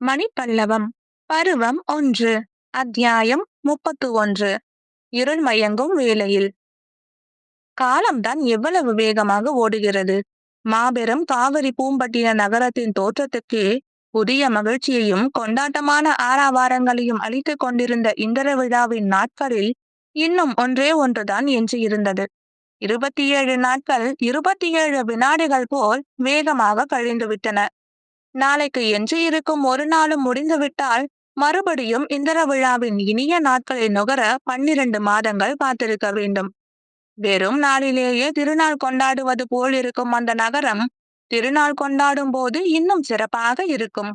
மணிப்பல்லவம் பருவம் ஒன்று அத்தியாயம் முப்பத்து ஒன்று இருள் மயங்கும் வேளையில். காலம்தான் எவ்வளவு வேகமாக ஓடுகிறது. மாபெரும் காவிரி பூம்பட்டின நகரத்தின் தோற்றத்துக்கு புதிய மகிழ்ச்சியையும் கொண்டாட்டமான ஆறாவாரங்களையும் அளித்துக் கொண்டிருந்த இந்திர விழாவின் நாட்களில் இன்னும் ஒன்றே ஒன்றுதான் என்று இருந்தது இருபத்தி ஏழு நாட்கள் இருபத்தி ஏழு வினாடிகள் போல் வேகமாக கழிந்துவிட்டன. நாளைக்கு என்று இருக்கும் ஒரு நாளும் முடிந்துவிட்டால் மறுபடியும் இந்திர விழாவின் இனிய நாட்களை நுகர பன்னிரண்டு மாதங்கள் காத்திருக்க வேண்டும். வெறும் நாளிலேயே திருநாள் கொண்டாடுவது போல் இருக்கும் அந்த நகரம் திருநாள் கொண்டாடும் போது இன்னும் சிறப்பாக இருக்கும்.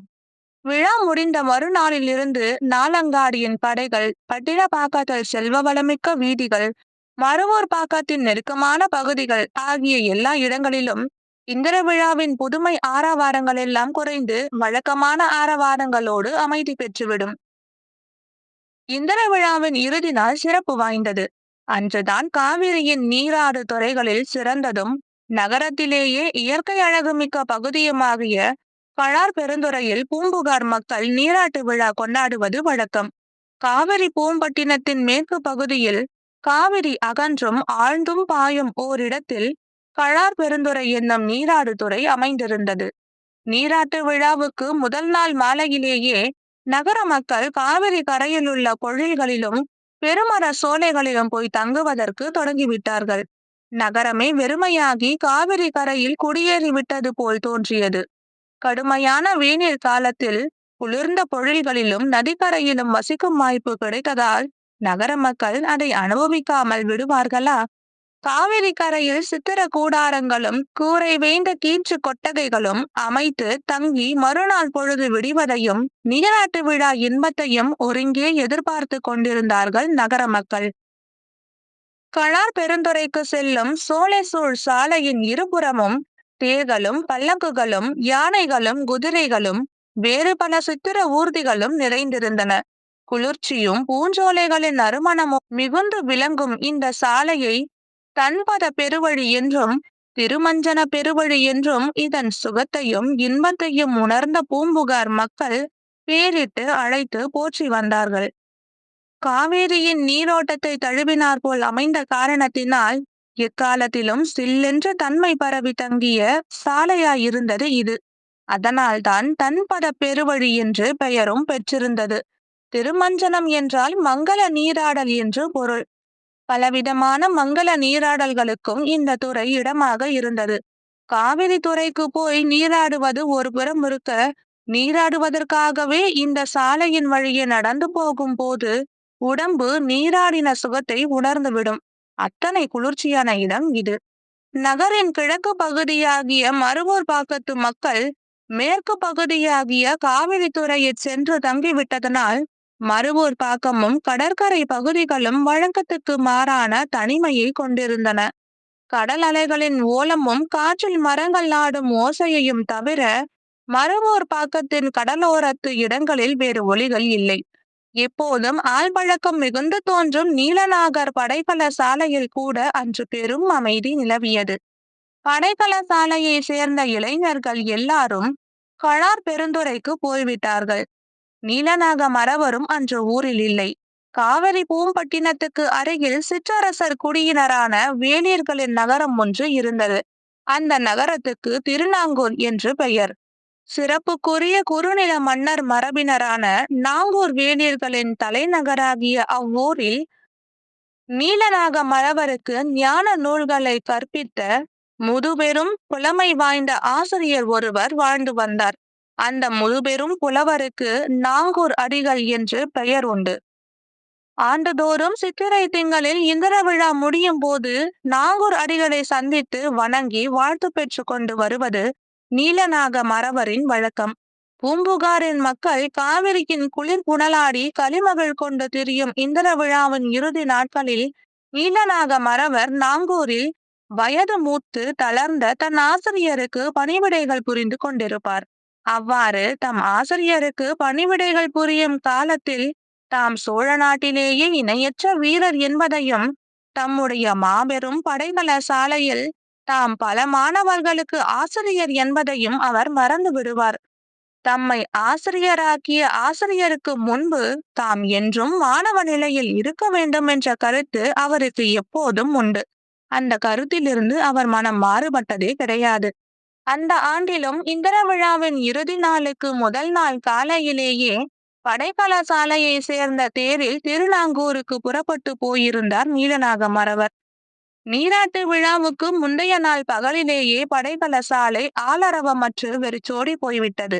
விழா முடிந்த மறுநாளிலிருந்து நாலங்காடியின் படைகள் பட்டினப்பாக்கத்தில் செல்வ வளமிக்க வீதிகள் மறுவூர் பாக்கத்தின் நெருக்கமான பகுதிகள் ஆகிய எல்லா இடங்களிலும் இந்திர விழாவின் புதுமை ஆரவாரங்கள் எல்லாம் குறைந்து வழக்கமான ஆரவாரங்களோடு அமைதி பெற்றுவிடும். இந்திர விழாவின் இறுதி நாள் சிறப்பு வாய்ந்தது. அன்றுதான் காவிரியின் நீராறு துறைகளில் சிறந்ததும் நகரத்திலேயே இயற்கை அழகுமிக்க பகுதியுமாகிய கழார் பெருந்துறையில் பூம்புகார் மக்கள் நீராட்டு விழா கொண்டாடுவது வழக்கம். காவிரி பூம்பட்டினத்தின் மேற்கு பகுதியில் காவிரி அகன்றும் ஆழ்ந்தும் பாயும் ஓரிடத்தில் கழார் பெருந்துறை என்னும் நீராடு துறை அமைந்திருந்தது. நீராட்டு விழாவுக்கு முதல் நாள் மாலையிலேயே நகர மக்கள் காவிரி கரையில் உள்ள பொழில்களிலும் பெருமர சோலைகளிலும் போய் தங்குவதற்கு தொடங்கிவிட்டார்கள். நகரமே வெறுமையாகி காவிரி கரையில் குடியேறிவிட்டது போல் தோன்றியது. கடுமையான வேநீர் காலத்தில் குளிர்ந்த பொழில்களிலும் நதிக்கரையிலும் வசிக்கும் வாய்ப்பு கிடைத்ததால் நகர மக்கள் அதை அனுபவிக்காமல் விடுவார்களா? காவிரி கரையில் சித்திர கூடாரங்களும் கூரை வேந்த கீற்று கொட்டகைகளும் அமைத்து தங்கி மறுநாள் பொழுது விடிவதையும் நீராட்டு விழா இன்பத்தையும் ஒருங்கே எதிர்பார்த்து கொண்டிருந்தார்கள் நகர மக்கள். களார் பெருந்துறைக்கு செல்லும் சோலைசூழ் சாலையின் இருபுறமும் தேர்களும் பல்லக்குகளும் யானைகளும் குதிரைகளும் வேறு பல சித்திர ஊர்திகளும் நிறைந்திருந்தன. குளிர்ச்சியும் பூஞ்சோலைகளின் நறுமணமும் மிகுந்து விளங்கும் இந்த சாலையை தன்பத பெருவழி என்றும் திருமஞ்சன பெருவழி என்றும் இதன் சுகத்தையும் இன்பத்தையும் உணர்ந்த பூம்புகார் மக்கள் பேரிட்டு அழைத்து போற்றி வந்தார்கள். காவேரியின் நீரோட்டத்தை தழுவினார் போல் அமைந்த காரணத்தினால் எக்காலத்திலும் சில்லென்ற தன்மை பரவி தங்கிய சாலையாயிருந்தது இது. அதனால்தான் தன்பத பெருவழி என்று பெயரும் பெற்றிருந்தது. திருமஞ்சனம் என்றால் மங்கள நீராடல் என்று பொருள். பலவிதமான மங்கள நீராடல்களுக்கும் இந்த துறை இடமாக இருந்தது. காவிரி துறைக்கு போய் நீராடுவது ஒரு புறம் இருக்க நீராடுவதற்காகவே இந்த சாலையின் வழியே நடந்து போகும் போது உடம்பு நீராடின சுகத்தை உணர்ந்துவிடும். அத்தனை குளிர்ச்சியான இடம் இது. நகரின் கிழக்கு பகுதியாகிய மருவூர் பாக்கத்து மக்கள் மேற்கு பகுதியாகிய காவிரி துறையை சென்று தங்கிவிட்டதனால் மறுவூர் பாக்கமும் கடற்கரை பகுதிகளும் வழக்கத்துக்கு மாறான தனிமையை கொண்டிருந்தன. கடல் அலைகளின் ஓலமும் காற்றில் மரங்கள் ஆடும் ஓசையையும் தவிர மறுவூர் பாக்கத்தின் கடலோரத்து இடங்களில் வேறு ஒளிகள் இல்லை. எப்போதும் ஆழ்பழக்கம் மிகுந்து தோன்றும் நீலநாகர் படைக்கல சாலையில் கூட அன்று பெரும் அமைதி நிலவியது. படைக்கல சாலையை சேர்ந்த இளைஞர்கள் எல்லாரும் கழார் பெருந்துறைக்கு போய்விட்டார்கள். நீலநாக மரவரும் அன்று ஊரில் இல்லை. காவிரி பூம்பட்டினத்துக்கு அருகில் சிற்றரசர் குடியினரான வேளியர்களின் நகரம் ஒன்று இருந்தது. அந்த நகரத்துக்கு திருநாங்கூர் என்று பெயர். சிறப்புக்குரிய குறுநில மன்னர் மரபினரான நாங்கூர் வேளியர்களின் தலைநகராகிய அவ்வூரில் நீலநாக மரவருக்கு ஞான நூல்களை கற்பித்த முதுபெரும் புலமை வாய்ந்த ஆசிரியர் ஒருவர் வாழ்ந்து வந்தார். அந்த முதுபெரும் புலவருக்கு நாகூர் அடிகள் என்று பெயர் உண்டு. ஆண்டுதோறும் சித்திரை திங்களில் இந்திர விழா முடியும் போது நாகூர் அடிகளை சந்தித்து வணங்கி வாழ்த்து பெற்று கொண்டு வருவது நீலநாக மரவரின் வழக்கம். பூம்புகாரின் மக்கள் காவிரியின் குளிர் புனலாடி களிமகள் கொண்டு திரியும் இந்திர விழாவின் இறுதி நாட்களில் நீலநாக மரவர் நாங்கூரில் வயது மூத்து தளர்ந்த தன் ஆசிரியருக்கு பணிவிடைகள் புரிந்து கொண்டிருப்பார். அவ்வாறு தம் ஆசிரியருக்கு பணிவிடைகள் புரியும் காலத்தில் தாம் சோழ நாட்டிலேயே இணையற்ற வீரர் என்பதையும் தம்முடைய மாபெரும் படைகள சாலையில் தாம் பல மாணவர்களுக்கு ஆசிரியர் என்பதையும் அவர் மறந்து விடுவார். தம்மை ஆசிரியராக்கிய ஆசிரியருக்கு முன்பு தாம் என்றும் மாணவ நிலையில் இருக்க வேண்டும் என்ற கருத்து அவருக்கு எப்போதும் உண்டு. அந்த கருத்திலிருந்து அவர் மனம் மாறுபட்டதே கிடையாது. அந்த ஆண்டிலும் இந்திர விழாவின் இறுதி நாளுக்கு முதல் நாள் காலையிலேயே படைக்கல சாலையை சேர்ந்த தேரில் திருநாங்கூருக்கு புறப்பட்டு போயிருந்தார் நீலநாக மறவர் நீராட்டு விழாவுக்கு முந்தைய நாள் பகலிலேயே படைக்கல சாலை ஆளரவமற்று வெறிச்சோடி போய்விட்டது.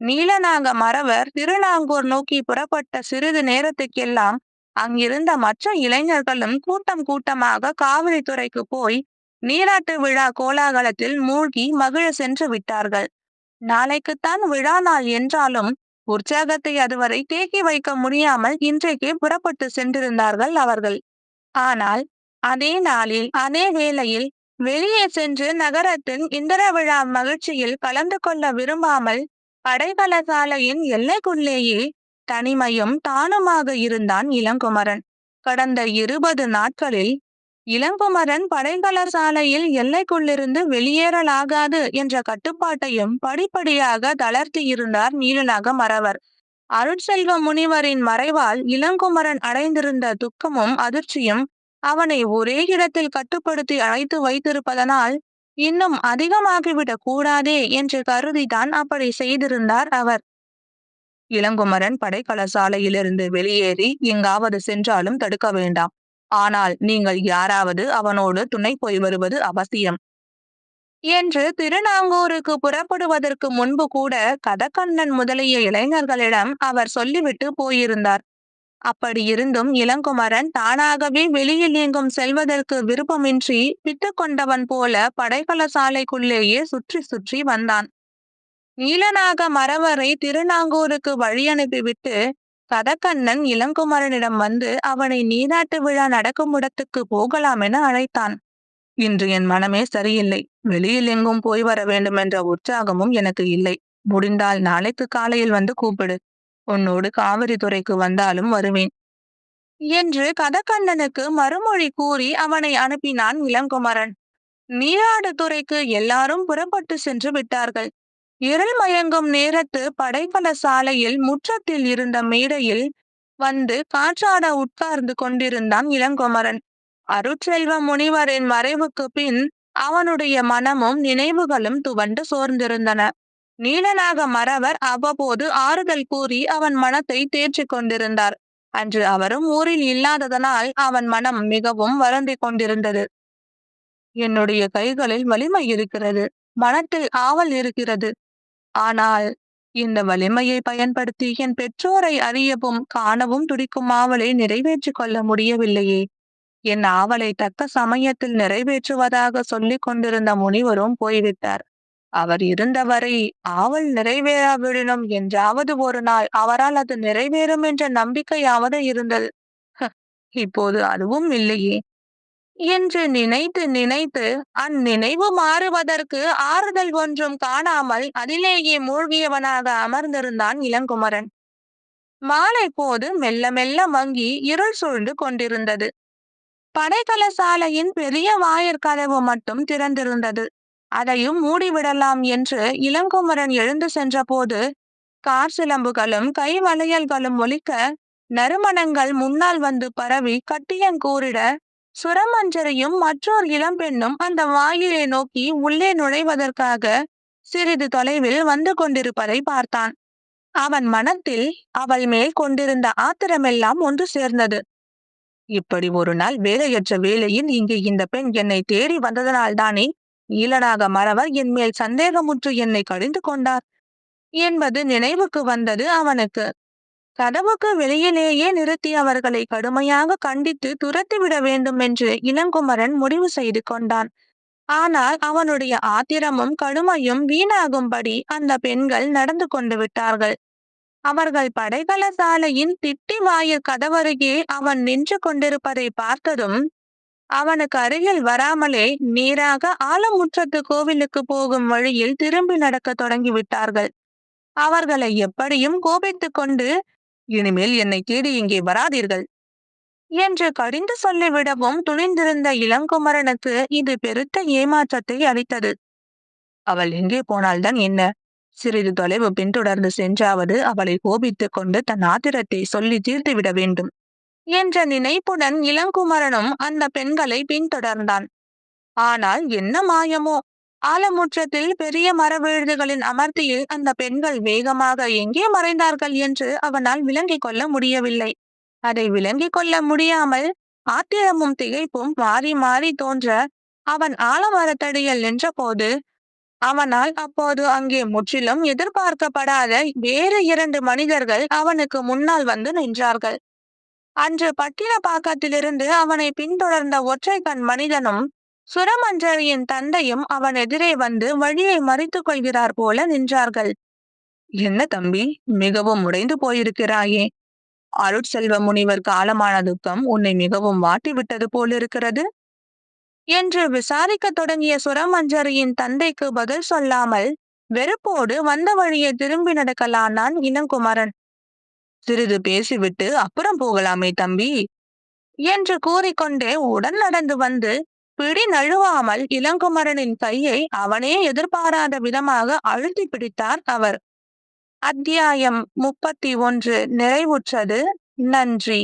நீலநாக மறவர் திருநாங்கூர் நோக்கி புறப்பட்ட சிறிது நேரத்துக்கெல்லாம் அங்கிருந்த மற்ற இளைஞர்களும் கூட்டம் கூட்டமாக காவிரித்துறைக்கு போய் நீராட்டு விழா கோலாகலத்தில் மூழ்கி மகிழ சென்று விட்டார்கள். நாளைக்குத்தான் விழா நாள் என்றாலும் உற்சாகத்தை அதுவரை தேக்கி வைக்க முடியாமல் இன்றைக்கு புறப்பட்டு சென்றிருந்தார்கள் அவர்கள். ஆனால் அதே நாளில் அதே வேளையில் வெளியே சென்று நகரத்தின் இந்திர விழா மகிழ்ச்சியில் கலந்து கொள்ள விரும்பாமல் படைகள சாலையின் எல்லைக்குள்ளேயே தனிமையும் தானுமாக இருந்தான் இளங்குமரன். கடந்த இருபது நாட்களில் இளங்குமரன் படைகள சாலையில் எல்லைக்குள்ளிருந்து வெளியேறலாகாது என்ற கட்டுப்பாட்டையும் படிப்படியாக தளர்த்தியிருந்தார் நீலநாக மறவர். அருட்செல்வ முனிவரின் மறைவால் இளங்குமரன் அடைந்திருந்த துக்கமும் அதிர்ச்சியும் அவனை ஒரே இடத்தில் கட்டுப்படுத்தி அழைத்து வைத்திருப்பதனால் இன்னும் அதிகமாகிவிடக் கூடாதே என்று கருதிதான் அப்படி செய்திருந்தார் அவர். இளங்குமரன் படைக்கல சாலையிலிருந்து வெளியேறி எங்காவது சென்றாலும் தடுக்க வேண்டாம். ஆனால் நீங்கள் யாராவது அவனோடு துணை போய் வருவது அவசியம். என்று திருநாங்கூருக்கு புறப்படுவதற்கு முன்பு கூட கதக்கண்ணன் முதலிய இளைஞர்களிடம் அவர் சொல்லிவிட்டு போயிருந்தார். அப்படி இருந்தும் இளங்குமரன் தானாகவே வெளியில் எங்கும் செல்வதற்கு விருப்பமின்றி பிட்டு கொண்டவன் போல படைக்கல சாலைக்குள்ளேயே சுற்றி சுற்றி வந்தான். நீலநாக மரவரை திருநாங்கூருக்கு வழி அனுப்பிவிட்டு கதக்கண்ணன் இளங்குமரனிடம் வந்து அவனை நீராட்டு விழா நடக்கும் இடத்துக்கு போகலாம் என அழைத்தான். இன்று என் மனமே சரியில்லை. வெளியில் எங்கும் போய் வர வேண்டும் என்ற உற்சாகமும் எனக்கு இல்லை. முடிந்தால் நாளைக்கு காலையில் வந்து கூப்பிடு. உன்னோடு காவிரி துறைக்கு வந்தாலும் வருவேன். என்று கதக்கண்ணனுக்கு மறுமொழி கூறி அவனை அனுப்பினான் இளங்குமரன். நீராடு துறைக்கு எல்லாரும் புறப்பட்டு சென்று விட்டார்கள். இருள் மயங்கும் நேரத்து படைப்பல சாலையில் முற்றத்தில் இருந்த மேடையில் வந்து காற்றாட உட்கார்ந்து கொண்டிருந்தான் இளங்குமரன். அருட்செல்வ முனிவரின் மறைவுக்கு பின் அவனுடைய மனமும் நினைவுகளும் துவண்டு சோர்ந்திருந்தன. நீலனாக மறவர் அவ்வப்போது ஆறுதல் கூறி அவன் மனத்தை தேற்றிக் கொண்டிருந்தார். அன்று அவரும் ஊரில் இல்லாததனால் அவன் மனம் மிகவும் வருந்திக் கொண்டிருந்தது. என்னுடைய கைகளில் வலிமை இருக்கிறது. மனத்தில் ஆவல் இருக்கிறது. ஆனால் இந்த வலிமையை பயன்படுத்தி என் பெற்றோரை அறியவும் காணவும் துடிக்கும் ஆவலை நிறைவேற்றிக் கொள்ள முடியவில்லையே. என் ஆவலை தக்க சமயத்தில் நிறைவேற்றுவதாக சொல்லிக் கொண்டிருந்த முனிவரும் போய்விட்டார். அவர் இருந்தவரை ஆவல் நிறைவேறாவிடணும் என்றாவது ஒரு நாள் அவரால் அது நிறைவேறும் என்ற நம்பிக்கையாவது இருந்தது. இப்போது அதுவும் இல்லையே. என்று நினைத்து நினைத்து அந்நினைவு மாறுவதற்கு ஆறுதல் ஒன்றும் காணாமல் அதிலேயே மூழ்கியவனாக அமர்ந்திருந்தான் இளங்குமரன். மாலை போது மெல்ல மெல்ல மங்கி இருள் சூழ்ந்து கொண்டிருந்தது. படைக்கல சாலையின் பெரிய வாயிற்கதவு மட்டும் திறந்திருந்தது. அதையும் மூடிவிடலாம் என்று இளங்குமரன் எழுந்து சென்றபோது கார் சிலம்புகளும் கை வளையல்களும் ஒலிக்க நறுமணங்கள் முன்னால் வந்து பரவி கட்டியங்கூறிட சுரமஞ்சரியும் மற்றொரு இளம்பெண்ணும் அந்த வாயிலை நோக்கி உள்ளே நுழைவதற்காக சிறிது தொலைவில் வந்து கொண்டிருப்பதை பார்த்தான். அவன் மனத்தில் அவள் மேல் கொண்டிருந்த ஆத்திரமெல்லாம் ஒன்று சேர்ந்தது. இப்படி ஒரு நாள் வேலையற்ற வேலையில் இங்கே இந்த பெண் என்னை தேடி வந்ததனால்தானே ஈலனாக மறவர் என் மேல் சந்தேகமுற்று என்னை கடிந்து கொண்டார். என்பது நினைவுக்கு வந்தது அவனுக்கு. கதவுக்கு வெளியிலேயே நிறுத்தி அவர்களை கடுமையாக கண்டித்து துரத்திவிட வேண்டும் என்று இளங்குமரன் முடிவு செய்து கொண்டான். ஆனால் அவனுடைய ஆத்திரமும் கடுமையும் வீணாகும்படி அந்த பெண்கள் நடந்து கொண்டு விட்டார்கள். அவர்கள் படைகள சாலையின் திட்டி வாயில் கதவருகே அவன் நின்று கொண்டிருப்பதை பார்த்ததும் அவனுக்கு அருகில் வராமலே நேராக ஆலமுற்றத்து கோவிலுக்கு போகும் வழியில் திரும்பி நடக்க தொடங்கி விட்டார்கள். அவர்களை எப்படியும் கோபித்துக் கொண்டு இனிமேல் என்னை தேடி இங்கே வராதீர்கள். என்று கடிந்து சொல்லிவிடவும் துணிந்திருந்த இளங்குமரனுக்கு இது பெருத்த ஏமாற்றத்தை அளித்தது. அவள் எங்கே போனால்தான் என்ன? சிறிது தொலைவு பின்தொடர்ந்து சென்றாவது அவளை கோபித்துக் கொண்டு தன் ஆத்திரத்தை சொல்லி தீர்த்துவிட வேண்டும். என்ற நினைப்புடன் இளங்குமரனும் அந்த பெண்களை பின்தொடர்ந்தான். ஆனால் என்ன மாயமோ? ஆலமுற்றத்தில் பெரிய மரவிழுதுகளின் அமர்த்தியில் அந்த பெண்கள் வேகமாக எங்கே மறைந்தார்கள் என்று அவனால் விளங்கிக் கொள்ள முடியவில்லை. அதை விளங்கிக் கொள்ள முடியாமல் ஆத்திரமும் திகைப்பும் மாறி மாறி தோன்ற அவன் ஆலமரத்தடியில் நின்றபோது அவனால் அப்போது அங்கே முற்றிலும் எதிர்பார்க்கப்படாத வேறு இரண்டு மனிதர்கள் அவனுக்கு முன்னால் வந்து நின்றார்கள். அன்று பட்டினப்பாக்கத்திலிருந்து அவனை பின்தொடர்ந்த ஒற்றை கண் மனிதனும் சுரமஞ்சரியின் தந்தையும் அவன் எதிரே வந்து வழியை மறித்துக் கொள்கிறார் போல நின்றார்கள். என்ன தம்பி மிகவும் உடைந்து போயிருக்கிறாயே. அருட்செல்வ முனிவர் காலமான துக்கம் உன்னை மிகவும் வாட்டிவிட்டது போலிருக்கிறது என்று விசாரிக்க தொடங்கிய சுரமஞ்சரியின் தந்தைக்கு பதில் சொல்லாமல் வெறுப்போடு வந்த வழியை திரும்பி நடக்கலானான் இளங்குமரன். சிறிது பேசிவிட்டு அப்புறம் போகலாமே தம்பி என்று கூறிக்கொண்டே உடன் நடந்து வந்து பிடி நழுவாமல் இளங்குமரனின் கையை அவனே எதிர்பாராத விதமாக அழுத்தி பிடித்தார் அவர். அத்தியாயம் முப்பத்தி ஒன்று. நிறைவுற்றது. நன்றி.